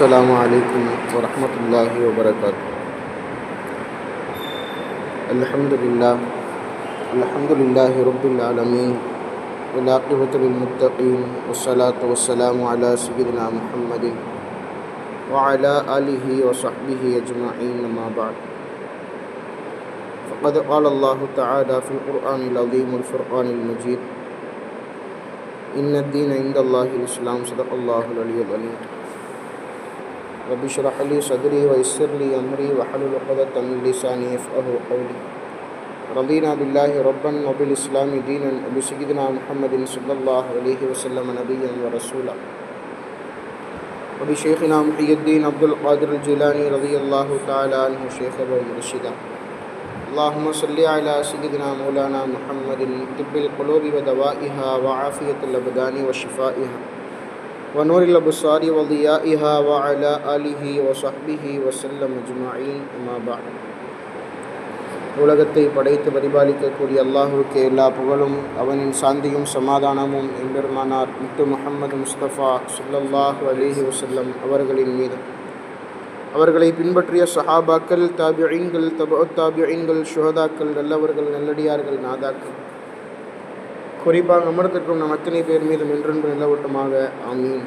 السلام عليكم ورحمة الله وبركاته. الحمد لله. الحمد لله رب العالمين. والعاقبة للمتقين. والصلاة والسلام على سيدنا محمد وعلى آله وصحبه أجمعين أما بعد. فقد قال الله تعالى في القرآن العظيم والفرقان المجيد إن الدين عند الله الإسلام صدق الله العلي العليم رب اشرح لي صدري ويسر لي أمري واحلل عقدة من لساني يفقهوا قولي. رضينا بالله ربا وبالإسلام دينا وبسيدنا محمد صلى الله عليه وسلم نبيا ورسولا. وبشيخنا محي الدين عبد القادر الجيلاني رضي الله تعالى عنه شيخا ومرشدا اللهم صل على سيدنا مولانا محمد طب القلوب ودوائها وعافية الأبدان وشفائها. ونور الأبصار وضيائها وعلى آله وصحبه وسلم أجمعين أما بعد உலகத்தை படைத்து பரிபாலிக்கக்கூடிய அல்லாஹுவுக்கு எல்லா புகழும் அவனின் சாந்தியும் சமாதானமும் எம்பெருமானார் முத்து முகமது முஸ்தபா சுல்லல்லாஹு அலிஹி வசல்லம் அவர்களின் மீது அவர்களை பின்பற்றிய சஹாபாக்கள் தாபியீன்கள் தபு தாபியீன்கள் சுஹதாக்கள் நல்லவர்கள் நல்லடியார்கள் நாதாக்கள் குறிப்பாக அமர்ந்திருக்கும் நம் அத்தனை பேர் மீதும் என்றென்று நிலவட்டமாக. ஆமீன்.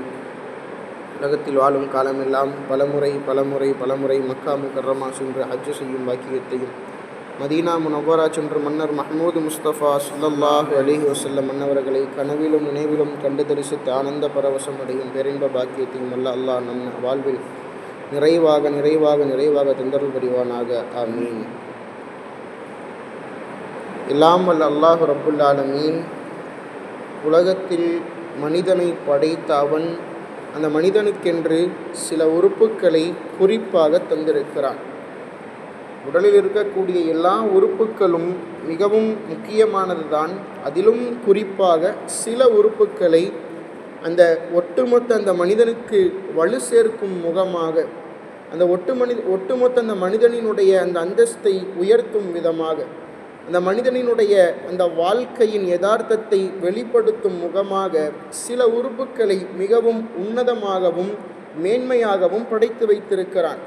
உலகத்தில் வாழும் காலமெல்லாம் பலமுறை பலமுறை பலமுறை மக்கா முகர்ரமா சென்று ஹஜ்ஜு செய்யும் பாக்கியத்தையும். மதீனா முனவரா சென்று மன்னர் மஹமூது முஸ்தபா சுல்லல்லாஹு அலிஹி வசல்லம் மன்னவர்களை கனவிலும் நினைவிலும் கண்டு தரிசித்து ஆனந்த பரவசம் அடையும் பேரின்ப பாக்கியத்தையும் அல்ல அல்லாஹ் நம் வாழ்வில் நிறைவாக நிறைவாக நிறைவாக தந்தருள் புரிவானாக. ஆமீன். எல்லாம் வல்ல அல்லாஹு ரப்புல்லான மீன் உலகத்தில் மனிதனை படைத்த அவன் அந்த மனிதனுக்கென்று சில உறுப்புகளை குறிப்பாக தந்திருக்கிறான். உடலில் இருக்கக்கூடிய எல்லா உறுப்புகளும் மிகவும் முக்கியமானது தான் அதிலும் குறிப்பாக சில உறுப்புகளை அந்த ஒட்டுமொத்த அந்த மனிதனுக்கு வலு சேர்க்கும் முகமாக அந்த ஒட்டு மனி ஒட்டுமொத்த அந்த மனிதனினுடைய அந்த அந்தஸ்தை உயர்த்தும் விதமாக அந்த மனிதனினுடைய அந்த வாழ்க்கையின் யதார்த்தத்தை வெளிப்படுத்தும் முகமாக சில உறுப்புக்களை மிகவும் உன்னதமாகவும் மேன்மையாகவும் படைத்து வைத்திருக்கிறான்.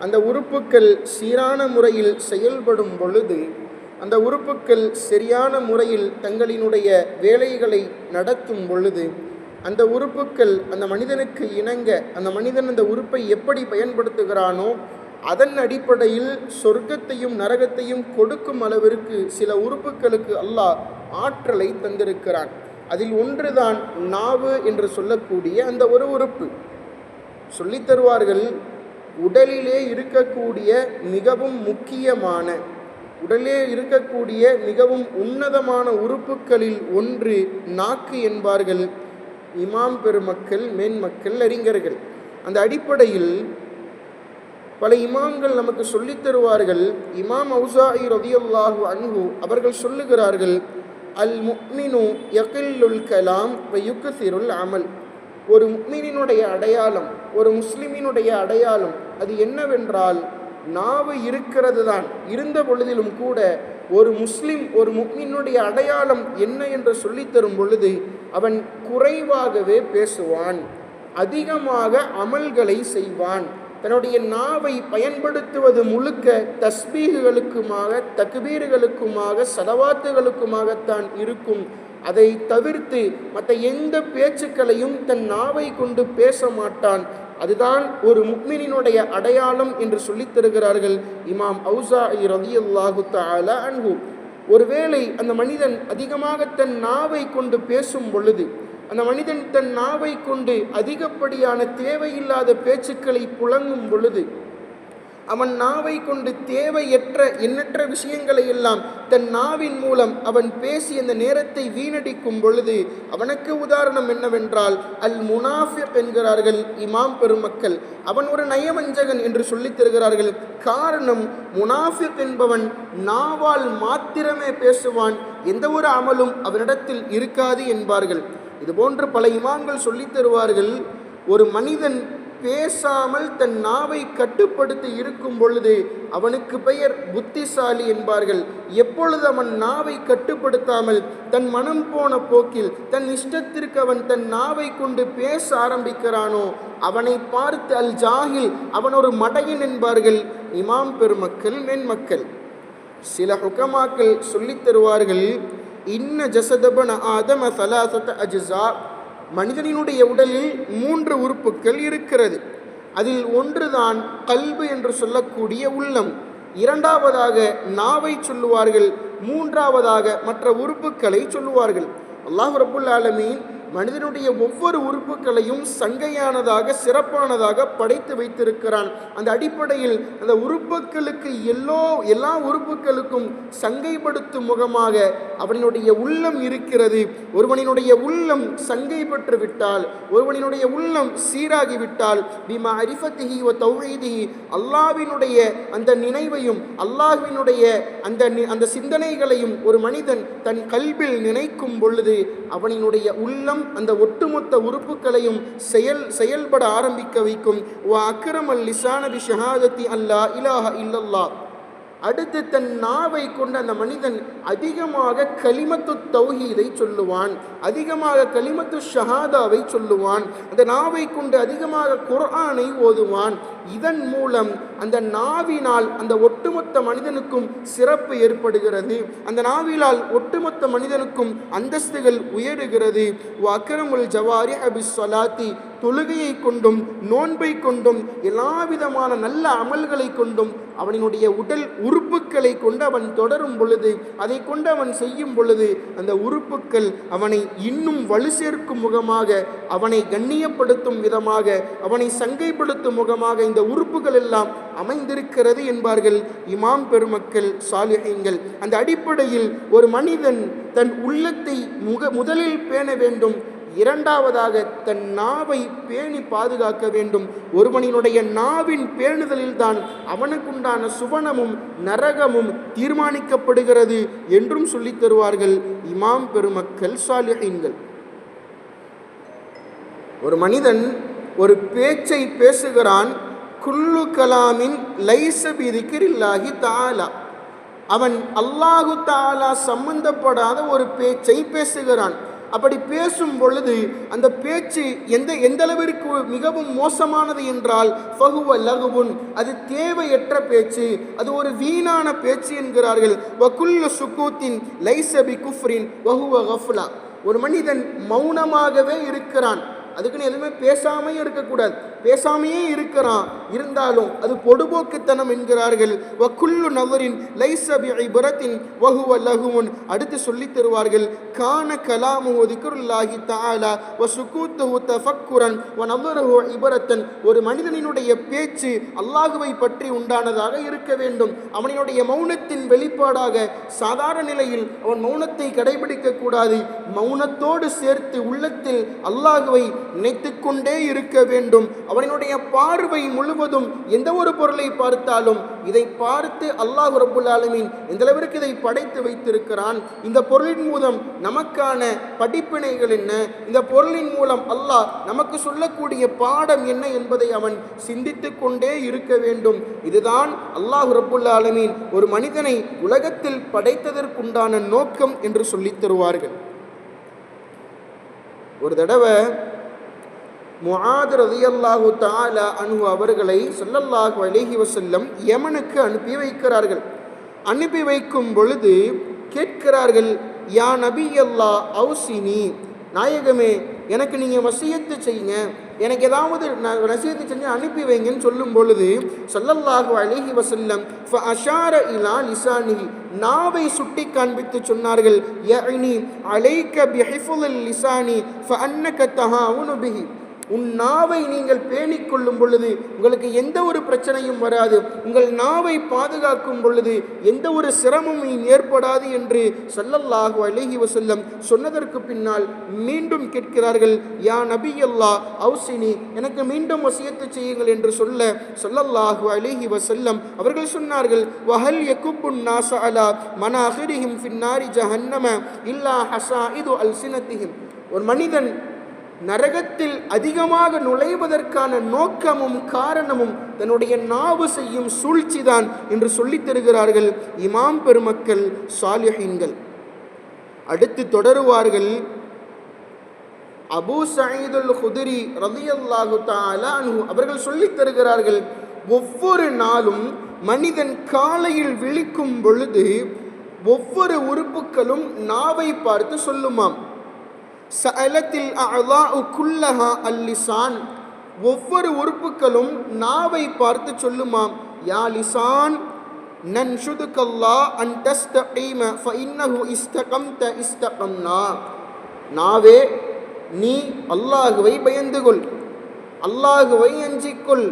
அந்த உறுப்புக்கள் சீரான முறையில் செயல்படும் பொழுது அந்த உறுப்புக்கள் சரியான முறையில் தங்களினுடைய வேலைகளை நடத்தும் பொழுது அந்த உறுப்புக்கள் அந்த மனிதனுக்கு இணங்க அந்த மனிதன் அந்த உறுப்பை எப்படி பயன்படுத்துகிறானோ அதன் அடிப்படையில் சொர்க்கத்தையும் நரகத்தையும் கொடுக்கும் அளவிற்கு சில உறுப்புகளுக்கு அல்லாஹ் ஆற்றலை தந்திருக்கிறான். அதில் ஒன்றுதான் நாவு என்று சொல்லக்கூடிய அந்த ஒரு உறுப்பு. சொல்லித் தருவார்கள் உடலிலே இருக்கக்கூடிய மிகவும் முக்கியமான உடலே இருக்கக்கூடிய மிகவும் உன்னதமான உறுப்புகளில் ஒன்று நாக்கு என்பார்கள் இமாம் பெருமக்கள் மேன்மக்கள் அறிஞர்கள். அந்த அடிப்படையில் பல இமாம்கள் நமக்கு சொல்லித் தருவார்கள். இமாம் அவுசாஇ ரதியுல்லாஹு அன்ஹு அவர்கள் சொல்லுகிறார்கள் அல் முக்மினு யகில்லுல் கலாம் யுக்சிருல் அமல். ஒரு முக்மினினுடைய அடையாளம் ஒரு முஸ்லிமினுடைய அடையாளம் அது என்னவென்றால் நாவு இருக்கிறது தான் இருந்த பொழுதிலும் கூட ஒரு முஸ்லிம் ஒரு முக்மினுடைய அடையாளம் என்ன என்று சொல்லித்தரும் பொழுது அவன் குறைவாகவே பேசுவான் அதிகமாக அமல்களை செய்வான். தன்னுடைய நாவை பயன்படுத்துவது முழுக்க தஸ்பீகுகளுக்குமாக தக்பீர்களுக்குமாக சதவாத்துகளுக்குமாகத்தான் இருக்கும். அதை தவிர்த்து மற்ற எந்த பேச்சுக்களையும் தன் நாவை கொண்டு பேச மாட்டான் அதுதான் ஒரு முக்மினினுடைய அடையாளம் என்று சொல்லித் தருகிறார்கள் இமாம் அவுசா ரதி அல்லாஹு தாலா அன்ஹு. ஒருவேளை அந்த மனிதன் அதிகமாக தன் நாவை கொண்டு பேசும் பொழுது அந்த மனிதன் தன் நாவை கொண்டு அதிகப்படியான தேவையில்லாத பேச்சுக்களை புழங்கும் பொழுது அவன் நாவை கொண்டு தேவையற்ற எண்ணற்ற விஷயங்களை எல்லாம் தன் நாவின் மூலம் அவன் பேசி அந்த நேரத்தை வீணடிக்கும் பொழுது அவனுக்கு உதாரணம் என்னவென்றால் அல் முனாஃபிக் என்கிறார்கள் இமாம் பெருமக்கள். அவன் ஒரு நயவஞ்சகன் என்று சொல்லித் தருகிறார்கள். காரணம் முனாஃபிக் என்பவன் நாவால் மாத்திரமே பேசுவான் எந்த ஒரு அமலும் அவனிடத்தில் இருக்காது என்பார்கள். இதுபோன்று பல இமாம்கள் சொல்லித் தருவார்கள் ஒரு மனிதன் பேசாமல் தன் நாவை கட்டுப்படுத்தி இருக்கும் பொழுது அவனுக்கு பெயர் புத்திசாலி என்பார்கள். எப்பொழுது அவன் நாவை கட்டுப்படுத்தாமல் தன் மனம் போன போக்கில் தன் இஷ்டத்திற்கு அவன் தன் நாவை கொண்டு பேச ஆரம்பிக்கிறானோ அவனை பார்த்து அல் ஜாகில் அவன் ஒரு மடையன் என்பார்கள். இமாம் பெருமக்கள் மென்மக்கள். சில ஹுக்கமாக்கள் சொல்லித் தருவார்கள் இன்ன ஜசதபன ஆதம சலாசத்த அஜிசா. மனிதனினுடைய உடலில் மூன்று உறுப்புகள் இருக்கிறது. அதில் ஒன்றுதான் கல்பு என்று சொல்லக்கூடிய உள்ளம். இரண்டாவதாக நாவை சொல்லுவார்கள். மூன்றாவதாக மற்ற உறுப்புகளை சொல்லுவார்கள். அல்லாஹ் ரபுல் ஆலமீன் மனிதனுடைய ஒவ்வொரு உறுப்புகளையும் சங்கையானதாக சிறப்பானதாக படைத்து வைத்திருக்கிறான். அந்த அடிப்படையில் அந்த உறுப்புகளுக்கு எல்லோ எல்லா உறுப்புகளுக்கும் சங்கைப்படுத்தும் முகமாக அவனுடைய உள்ளம் இருக்கிறது. ஒருவனினுடைய உள்ளம் சங்கை பெற்று விட்டால் ஒருவனினுடைய உள்ளம் சீராகிவிட்டால் பிமா அரிஃபத்திஹி ஒ தௌஹீதிஹி அல்லாவினுடைய அந்த நினைவையும் அல்லாஹ்வினுடைய அந்த நி- அந்த சிந்தனைகளையும் ஒரு மனிதன் தன் கல்வில் நினைக்கும் பொழுது அவனினுடைய உள்ளம் அந்த ஒட்டுமொத்த உறுப்புகளையும் செயல் செயல்பட ஆரம்பிக்க வைக்கும். வ அக்ரமல் லிசான பி ஷஹாதத்தி அல்லா இலாஹ இல்லல்லா. அடுத்து தன் நாவை கொண்டு அந்த மனிதன் அதிகமாக கலிமத்து தௌஹீதை சொல்லுவான் அதிகமாக கலிமத்து ஷஹாதாவை சொல்லுவான் அந்த நாவை கொண்டு அதிகமாக குர்ஆனை ஓதுவான். இதன் மூலம் அந்த நாவினால் அந்த ஒட்டுமொத்த மனிதனுக்கும் சிறப்பு ஏற்படுகிறது. அந்த நாவிலால் ஒட்டுமொத்த மனிதனுக்கும் அந்தஸ்துகள் உயருகிறது. அக்கரமுல் ஜவாரி அபி சொலாத்தி தொழுகையை கொண்டும் நோன்பை கொண்டும் எல்லா விதமான நல்ல அமல்களை கொண்டும் அவனினுடைய உடல் உறுப்புக்களை கொண்டு அவன் தொடரும் பொழுது அதை கொண்டு அவன் செய்யும் பொழுது அந்த உறுப்புக்கள் அவனை இன்னும் வலு சேர்க்கும் முகமாக அவனை கண்ணியப்படுத்தும் விதமாக அவனை சங்கைப்படுத்தும் முகமாக இந்த உறுப்புகள் எல்லாம் அமைந்திருக்கிறது என்பார்கள் இமாம் பெருமக்கள் சாலிகைங்கள் அந்த அடிப்படையில் ஒரு மனிதன் தன் உள்ளத்தை முக முதலில் பேண வேண்டும். இரண்டாவதாக தன் நாவை பேணி பாதுகாக்க வேண்டும். ஒருவனினுடைய நாவின் பேணுதலில்தான் அவனுக்குண்டான சுவனமும் நரகமும் தீர்மானிக்கப்படுகிறது என்றும் சொல்லித் தருவார்கள் இமாம் பெருமக்கள் சாலிஹீன்கள். ஒரு மனிதன் ஒரு பேச்சை பேசுகிறான் குல்லு கலாமின் லைசபி திக்ரில்லாஹி தாலா அவன் அல்லாஹு தாலா சம்பந்தப்படாத ஒரு பேச்சை பேசுகிறான். அப்படி பேசும் பொழுது அந்த பேச்சு எந்த எந்த அளவிற்கு மிகவும் மோசமானது என்றால் ஃபகுவ லகுவுன் அது தேவையற்ற பேச்சு அது ஒரு வீணான பேச்சு என்கிறார்கள். வகுல்ல சுக்கூத்தின் லைசபி குஃப்ரின் வகுவ கஃப்லா. ஒரு மனிதன் மௌனமாகவே இருக்கிறான். அதுக்குன்னு எதுவுமே பேசாமையும் இருக்கக்கூடாது. பேசாமையே இருக்கிறான். இருந்தாலும் அது பொடுபோக்குத்தனம் என்கிறார்கள். வக்குல்லு நவரின் லைசபி ஐபுரத்தின் வகுவ லகுவன் அடுத்து சொல்லித் தருவார்கள். கான கலாமு திக்ருல்லாஹி தாலா வ சுகூத்து தஃபக்குரன் வ நவருஹு இபரத்தன். ஒரு மனிதனினுடைய பேச்சு அல்லாஹுவை பற்றி உண்டானதாக இருக்க வேண்டும். அவனினுடைய மௌனத்தின் வெளிப்பாடாக சாதாரண நிலையில் அவன் மௌனத்தை கடைபிடிக்க கூடாது. மௌனத்தோடு சேர்த்து உள்ளத்தில் அல்லாஹுவை நினைத்து கொண்டே இருக்க வேண்டும். அவனுடைய பார்வை முழுவதும் எந்த ஒரு பொருளை பார்த்தாலும் இதை பார்த்து அல்லாஹ் ரபுல் ஆலமீன் எந்தளவிற்கு இதை படைத்து வைத்திருக்கிறான்? இந்த பொருளின் மூலம் நமக்கான படிப்பினைகள் என்ன? இந்த பொருளின் மூலம் அல்லாஹ் நமக்கு சொல்லக்கூடிய பாடம் என்ன என்பதை அவன் சிந்தித்து கொண்டே இருக்க வேண்டும். இதுதான் அல்லாஹ் ரபுல் ஆலமீன் ஒரு மனிதனை உலகத்தில் படைத்ததற்குண்டான நோக்கம் என்று சொல்லித் தருவார்கள். ஒரு தடவை முஆத் ரதியல்லாஹு தாலா அனு அவர்களை சொல்லல்லாஹு அலிஹி வசல்லம் யமனுக்கு அனுப்பி வைக்கிறார்கள். அனுப்பி வைக்கும் பொழுது கேட்கிறார்கள் யா நபி அல்லா அவுசினி நாயகமே எனக்கு நீங்கள் வசியத்து செய்யுங்க. எனக்கு ஏதாவது நான் வசியத்து செஞ்சு அனுப்பி வைங்கன்னு சொல்லும் பொழுது ஸல்லல்லாஹு அலிஹி வசல்லம் ஃப அஷார இலா லிசானிஹி நாவை சுட்டி காண்பித்து சொன்னார்கள் யஅனி அலைக்க பிஹிஃபுல் லிசானி ஃப அன்னக தஹாவுனு பிஹி. உன் நாவை நீங்கள் பேணிக் கொள்ளும் பொழுது உங்களுக்கு எந்த ஒரு பிரச்சனையும் வராது. உங்கள் நாவை பாதுகாக்கும் பொழுது எந்த ஒரு சிரமமும் ஏற்படாது என்று சொல்லல்லாஹு அலைஹி வசல்லம் சொன்னதற்கு பின்னால் மீண்டும் கேட்கிறார்கள் யா நபி அல்லா அவுசினி எனக்கு மீண்டும் வசியத்து செய்யுங்கள் என்று சொல்ல சொல்லல்லாஹு அலைஹி வசல்லம் அவர்கள் சொன்னார்கள் வஹல் யகுப்புன் நாஸ அலா மனாஹிரிஹிம் ஃபின்னாரி ஜஹன்னம இல்லா ஹசா இது அல் சினத்திஹிம் ஒரு மனிதன் நரகத்தில் அதிகமாக நுழைவதற்கான நோக்கமும் காரணமும் தன்னுடைய நாவு செய்யும் சூழ்ச்சிதான் என்று சொல்லித் தருகிறார்கள் இமாம் பெருமக்கள் சாலிஹீன்கள். அடுத்து தொடருவார்கள். அபூ சயீதுல் ஹுதிரி ரதி அல்லாஹு அவர்கள் சொல்லித் தருகிறார்கள் ஒவ்வொரு நாளும் மனிதன் காலையில் விழிக்கும் பொழுது ஒவ்வொரு உறுப்புகளும் நாவை பார்த்து சொல்லுமாம். சலத்தில் அலா குல்லஹா அல்லிசான். ஒவ்வொரு உறுப்புகளும் நாவை பார்த்து சொல்லுமாம் யா லிசான் நன் நன்ஷுதுகல்லா அன் தஸ்தகீம இஸ்தகம் த இஸ்தகம்னா. நாவே நீ அல்லாஹுவை பயந்து கொள் அல்லாஹுவை அஞ்சிக்கொள்.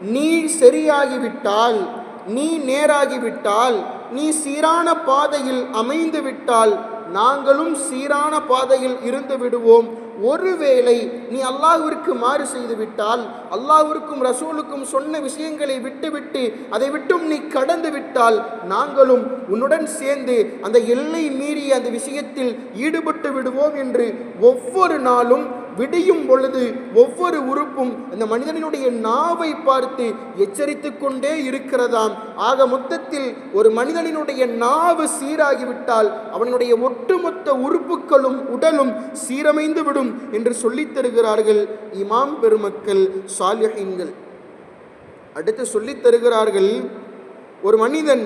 நீ சரியாகிவிட்டால் நீ நேராகிவிட்டால் நீ சீரான பாதையில் அமைந்து விட்டால் நாங்களும் சீரான பாதையில் இருந்து விடுவோம். ஒருவேளை நீ அல்லாஹ்விற்கு மாறு செய்துவிட்டால் அல்லாஹ்விற்கும் ரசூலுக்கும் சொன்ன விஷயங்களை விட்டுவிட்டு அதை விட்டும் நீ கடந்து விட்டால் நாங்களும் உன்னுடன் சேர்ந்து அந்த எல்லை மீறிய அந்த விஷயத்தில் ஈடுபட்டு விடுவோம் என்று ஒவ்வொரு நாளும் விடியும் பொழுது ஒவ்வொரு உறுப்பும் அந்த மனிதனுடைய நாவை பார்த்து எச்சரித்து கொண்டே இருக்கிறதாம். ஆக மொத்தத்தில் ஒரு மனிதனினுடைய நாவு சீராகிவிட்டால் அவனுடைய ஒட்டுமொத்த உறுப்புகளும் உடலும் சீரமைந்து விடும் என்று சொல்லித் தருகிறார்கள் இமாம் பெருமக்கள் சாலிஹீன்கள். அடுத்து சொல்லித் தருகிறார்கள் ஒரு மனிதன்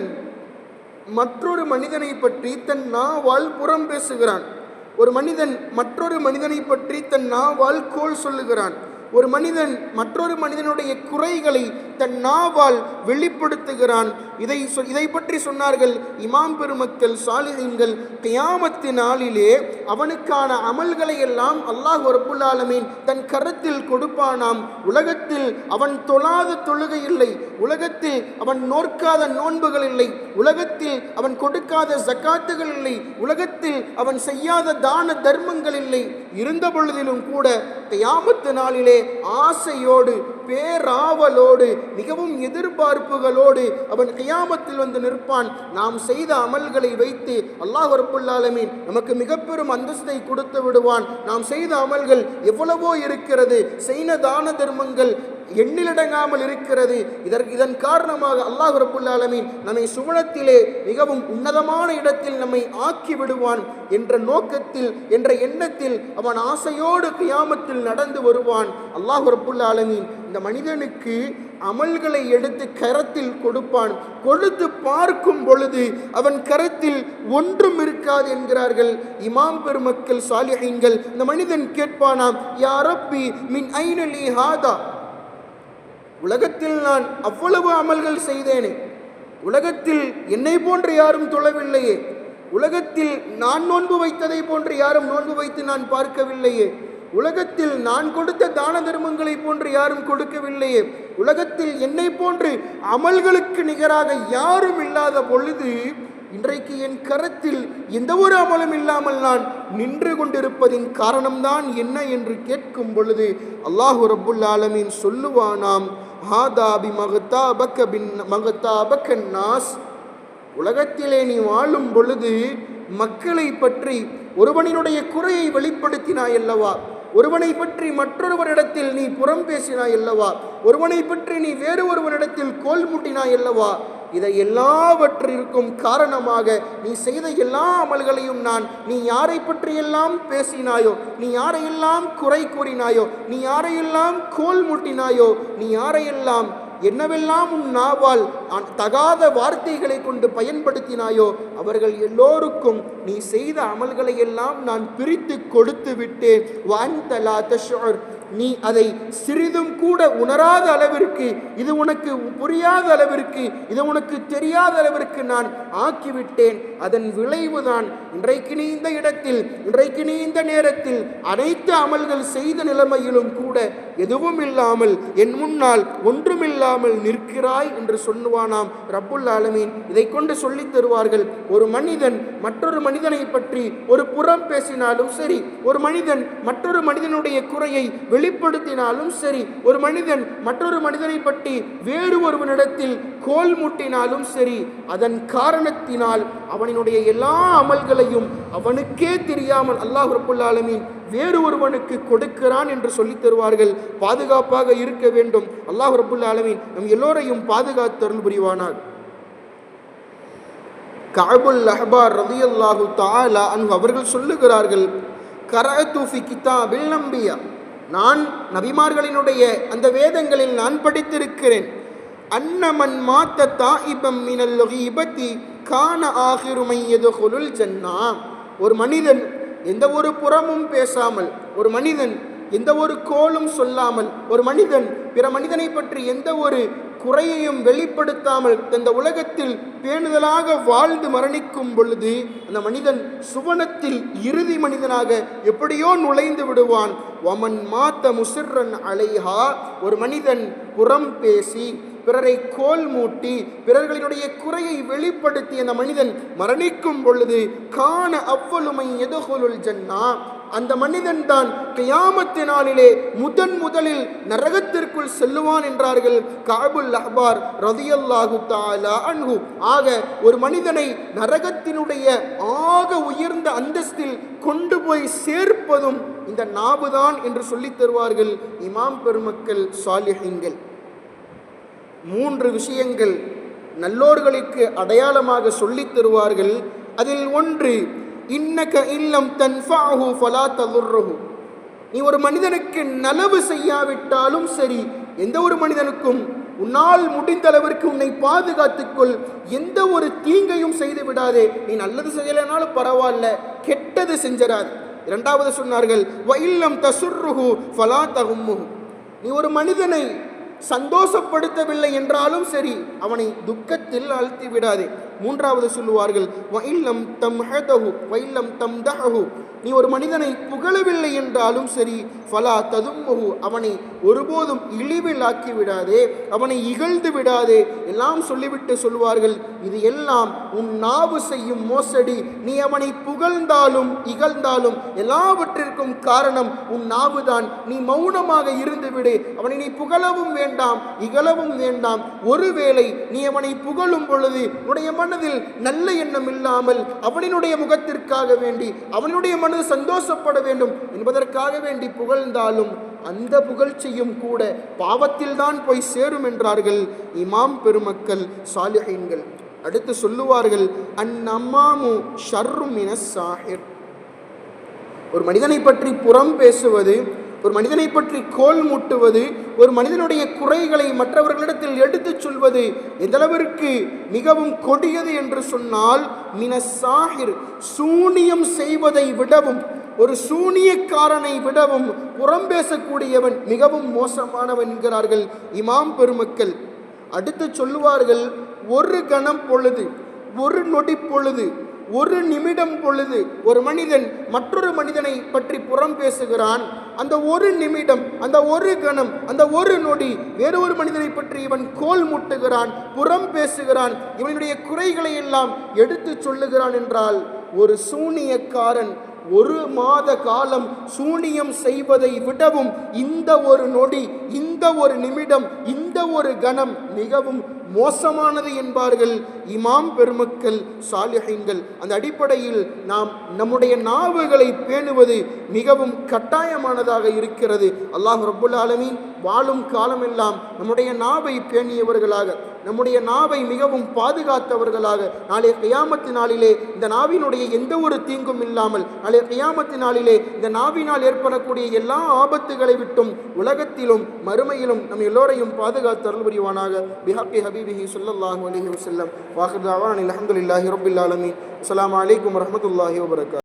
மற்றொரு மனிதனை பற்றி தன் நாவால் புறம் பேசுகிறான். ஒரு மனிதன் மற்றொரு மனிதனை பற்றி தன் நாவால் கோல் சொல்லுகிறான். ஒரு மனிதன் மற்றொரு மனிதனுடைய குறைகளை தன் நாவால் வெளிப்படுத்துகிறான். இதை சொ- இதை பற்றி சொன்னார்கள் இமாம் பெருமக்கள் சாலிஹீன்கள். கியாமத்து நாளிலே அவனுக்கான அமல்களை எல்லாம் அல்லாஹ் ரப்புல் ஆலமீன் தன் கரத்தில் கொடுப்பானாம். உலகத்தில் அவன் தொழாத தொழுகை இல்லை. உலகத்தில் அவன் நோற்காத நோன்புகள் இல்லை. உலகத்தில் அவன் கொடுக்காத ஜக்காத்துகள் இல்லை. உலகத்தில் அவன் செய்யாத தான தர்மங்கள் இல்லை. இருந்த பொழுதிலும் கூட கியாமத்து நாளிலே ஆசையோடு பேராவலோடு மிகவும் எதிர்பார்ப்புகளோடு அவன் கியாமத்தில் வந்து நிற்பான். நாம் செய்த அமல்களை வைத்து அல்லாஹ் ரப்புல் நமக்கு மிக பெரும் அந்தஸ்தை கொடுத்து விடுவான். நாம் செய்த அமல்கள் எவ்வளவோ இருக்கிறது. செய்த தான தர்மங்கள் எண்ணிலடங்காமல் இருக்கிறது. இதற்கு இதன் காரணமாக அல்லாஹ் ரபுல்லாலமீன் நம்மை சுவனத்திலே மிகவும் உன்னதமான இடத்தில் நம்மை ஆக்கி விடுவான் என்ற நோக்கத்தில் என்ற எண்ணத்தில் அவன் ஆசையோடு கியாமத்தில் நடந்து வருவான். அல்லாஹ் ரபுல்லாலமீன் இந்த மனிதனுக்கு அமல்களை எடுத்து கரத்தில் கொடுப்பான். கொடுத்து பார்க்கும் பொழுது அவன் கரத்தில் ஒன்றும் இருக்காது என்கிறார்கள். இமாம் பெருமக்கள் சாலிஹீன்கள் இந்த மனிதன் கேட்பானாம் யாரப்பி மின் ஐநலி ஹாதா? உலகத்தில் நான் அவ்வளவு அமல்கள் செய்தேனே. உலகத்தில் என்னை போன்று யாரும் தொழவில்லையே. உலகத்தில் நான் நோன்பு வைத்ததை போன்று யாரும் நோன்பு வைத்து நான் பார்க்கவில்லையே. உலகத்தில் நான் கொடுத்த தான தர்மங்களை போன்று யாரும் கொடுக்கவில்லையே. உலகத்தில் என்னை போன்று அமல்களுக்கு நிகராக யாரும் இல்லாத பொழுது இன்றைக்கு என் கரத்தில் எந்த ஒரு அமலும் இல்லாமல் நான் நின்று கொண்டிருப்பதின் காரணம்தான் என்ன என்று கேட்கும் பொழுது அல்லாஹு ரப்புல் ஆலமீன் சொல்லுவானாம் ஹாதாபி மகத்தா பக்க பின் மகத்தா பக்க நாஸ் உலகத்திலே நீ வாழும் பொழுது மக்களை பற்றி ஒருவனினுடைய குறையை வெளிப்படுத்தினாய் அல்லவா? ஒருவனை பற்றி மற்றொருவரிடத்தில் நீ புறம் பேசினாய் அல்லவா? ஒருவனை பற்றி நீ வேறு ஒருவனிடத்தில் கோல் மூட்டினாய் அல்லவா? இதை எல்லாவற்றிற்கும் காரணமாக நீ செய்த எல்லா அமல்களையும் நான் நீ யாரை பற்றியெல்லாம் பேசினாயோ நீ யாரையெல்லாம் குறை கூறினாயோ நீ யாரையெல்லாம் கோல் மூட்டினாயோ நீ யாரையெல்லாம் என்னவெல்லாம் உன் நாவால் தகாத வார்த்தைகளை கொண்டு பயன்படுத்தினாயோ அவர்கள் எல்லோருக்கும் நீ செய்த அமல்களை எல்லாம் நான் பிரித்து கொடுத்து விட்டேன். வான்தலா தஷர் நீ அதை சிறிதும் கூட உணராத அளவிற்கு இது உனக்கு புரியாத அளவிற்கு இது உனக்கு தெரியாத அளவிற்கு நான் ஆக்கிவிட்டேன். அதன் விளைவுதான் இன்றைக்கு நீ இந்த இடத்தில் இன்றைக்கு நீ இந்த நேரத்தில் அனைத்து அமல்கள் செய்த நிலைமையிலும் கூட எதுவும் இல்லாமல் என் முன்னால் ஒன்றுமில்லாமல் நிற்கிறாய் என்று சொல்லுவானாம் ரப்புல் ஆலமீன். இதை கொண்டு சொல்லித் தருவார்கள் ஒரு மனிதன் மற்றொரு மனிதனை பற்றி ஒரு புறம் பேசினாலும் சரி ஒரு மனிதன் மற்றொரு மனிதனுடைய குறையை வெளிப்படுத்தினாலும் சரி ஒரு மனிதன் மற்றொரு மனிதனை பற்றி வேறு ஒருவனிடத்தில் கோல் முட்டினாலும் சரி அதன் காரணத்தினால் அவனினுடைய எல்லா அமல்களையும் அவனுக்கே தெரியாமல் அல்லாஹ் ரபுல் வேறு ஒருவனுக்கு கொடுக்கிறான் என்று சொல்லித் தருவார்கள். பாதுகாப்பாக இருக்க வேண்டும். அல்லாஹ் ரபுல் நம் எல்லோரையும் பாதுகாத்தருள் புரிவானார். காபுல் லஹபார் அஹ்பார் ரதியல்லாஹு தாலா அன்பு அவர்கள் சொல்லுகிறார்கள் கரஅத்து ஃபி கிதாபில் நம்பியா நான் நபிமார்களினுடைய அந்த வேதங்களில் நான் படித்திருக்கிறேன். அன்னமன் மாத்த இப்பம் மினல்லொகி இபத்தி காண ஆகிருமை எதுகுலுல் ஜன்னா. ஒரு மனிதன் எந்த ஒரு புறமும் பேசாமல் ஒரு மனிதன் எந்த ஒரு கோலும் சொல்லாமல் ஒரு மனிதன் பிற மனிதனை பற்றி எந்த ஒரு குறையையும் வெளிப்படுத்தாமல் இந்த உலகத்தில் பேணுதலாக வாழ்ந்து மரணிக்கும் பொழுது அந்த மனிதன் சுவனத்தில் இறுதி மனிதனாக எப்படியோ நுழைந்து விடுவான். வமன் மாத்த முசிர்ரன் அலைஹா. ஒரு மனிதன் புறம் பேசி பிறரை கோல் மூட்டி பிறர்களினுடைய குறையை வெளிப்படுத்தி அந்த மனிதன் மரணிக்கும் பொழுது காண அவ்வளுமை எதுகொலுள் ஜன்னா? அந்த மனிதன் தான் கியாமத்து நாளிலே முதன் முதலில் நரகத்திற்குள் செல்லுவான் என்றார்கள் காபுல் அஹ்பார் ரதியல்லாஹு தாலா அன்ஹு. ஆக ஒரு மனிதனை நரகத்தினுடைய ஆக உயர்ந்த அந்தஸ்தில் கொண்டு போய் சேர்ப்பதும் இந்த நாவுதான் என்று சொல்லித் தருவார்கள் இமாம் பெருமக்கள் சாலிஹீன்கள். மூன்று விஷயங்கள் நல்லோர்களுக்கு அடையாளமாக சொல்லித் தருவார்கள். அதில் ஒன்று இன்னக இல்லம் தன்ஃபாஹு ஃபலா தலுர்ரஹு நீ ஒரு மனிதனுக்கு நலவு செய்யாவிட்டாலும் சரி எந்த ஒரு மனிதனுக்கும் உன்னால் முடிந்த அளவிற்கு உன்னை பாதுகாத்துக்கொள். எந்த ஒரு தீங்கையும் செய்து விடாதே. நீ நல்லது செய்யலைனாலும் பரவாயில்ல கெட்டது செஞ்சிடாது. இரண்டாவது சொன்னார்கள் வயில்லம் தசுர்ருஹு ஃபலா தகும்முஹு. நீ ஒரு மனிதனை சந்தோஷப்படுத்தவில்லை என்றாலும் சரி அவனை துக்கத்தில் அழுத்தி விடாதே. மூன்றாவது சொல்லுவார்கள் வைல்லம் தம் ஹதஹு வைல்லம் தம் தஹு நீ ஒரு மனிதனை புகழவில்லை என்றாலும் சரி ஃபலா ததும்முஹு. அவனை ஒருபோதும் இழிவில் ஆக்கி விடாதே அவனை இகழ்ந்து விடாதே. எல்லாம் சொல்லிவிட்டு சொல்வார்கள் இது எல்லாம் உன் நாவு செய்யும் மோசடி. நீ அவனை புகழ்ந்தாலும் இகழ்ந்தாலும் எல்லாவற்றிற்கும் காரணம் உன் நாவுதான். நீ மௌனமாக இருந்துவிடு அவனை நீ புகழவும் வேண்டாம் இகழவும் வேண்டாம். ஒருவேளை நீ அவனை புகழும் பொழுது உன்னுடைய மனதில் நல்ல எண்ணம் இல்லாமல் அவனினுடைய முகத்திற்காக வேண்டி அவனுடைய மனது சந்தோஷப்பட வேண்டும் என்பதற்காக வேண்டி புகழ்ந்தாலும் அந்த புகழ்ச்சியும் கூட பாவத்தில்தான் போய் சேரும் என்றார்கள் இமாம் பெருமக்கள் சாலிஹீன்கள். அடுத்து சொல்லுவார்கள் அந்நம்மாமு ஷர்ருமின சாஹிர். ஒரு மனிதனை பற்றி புறம் பேசுவது ஒரு மனிதனை பற்றி கோல் மூட்டுவது ஒரு மனிதனுடைய குறைகளை மற்றவர்களிடத்தில் எடுத்துச் சொல்வது எந்தளவிற்கு மிகவும் கொடியது என்று சொன்னால் மின சாகிர் சூனியம் செய்வதை விடவும் ஒரு சூனியக்காரனை விடவும் புறம் பேசக்கூடியவன் மிகவும் மோசமானவன் என்கிறார்கள் இமாம் பெருமக்கள். அடுத்து சொல்லுவார்கள் ஒரு கணம் பொழுது ஒரு நொடி பொழுது ஒரு நிமிடம் பொழுது ஒரு மனிதன் மற்றொரு மனிதனை பற்றி புறம் பேசுகிறான். அந்த ஒரு நிமிடம் அந்த ஒரு கணம் அந்த ஒரு நொடி வேறு ஒரு மனிதனை பற்றி இவன் கோல் முட்டுகிறான் புறம் பேசுகிறான். இவனுடைய குறைகளை எல்லாம் எடுத்துச் சொல்லுகிறான் என்றால் ஒரு சூனியக்காரன் ஒரு மாத காலம் சூனியம் செய்வதை விடவும் இந்த ஒரு நொடி இந்த ஒரு நிமிடம் இந்த ஒரு கணம் மிகவும் மோசமானது என்பார்கள் இமாம் பெருமக்கள் சாலிஹைன்கள். அந்த அடிப்படையில் நாம் நம்முடைய நாவுகளை பேணுவது மிகவும் கட்டாயமானதாக இருக்கிறது. அல்லாஹ் ரபுல் ஆலமீன் வாழும் காலமெல்லாம் நம்முடைய நாவை பேணியவர்களாக நம்முடைய நாவை மிகவும் பாதுகாத்தவர்களாக நாளைய கையாமத்து நாளிலே இந்த நாவினுடைய எந்த ஒரு தீங்கும் இல்லாமல் நாளைய கையாமத்து நாளிலே இந்த நாவினால் ஏற்படக்கூடிய எல்லா ஆபத்துகளை விட்டும் உலகத்திலும் மறுமையிலும் நம் எல்லோரையும் பாதுகாத்து அருள் புரிவானாக. பிஹாப்பி حبيبه صلى الله عليه وسلم. وآخر دعوانا الحمد لله رب العالمين. السلام عليكم ورحمة الله وبركاته.